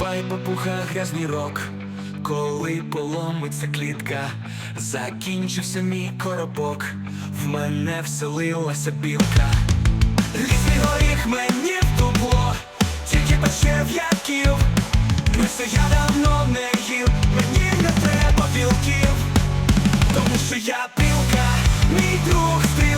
Давай бабуха, грязний рок, коли поломиться клітка, закінчився мій коробок, в мене вселилася білка. Різний горіх мені в дупло, тільки пече в'яків. Мисто я давно не їв, мені не треба білків, тому що я білка, мій друг ти.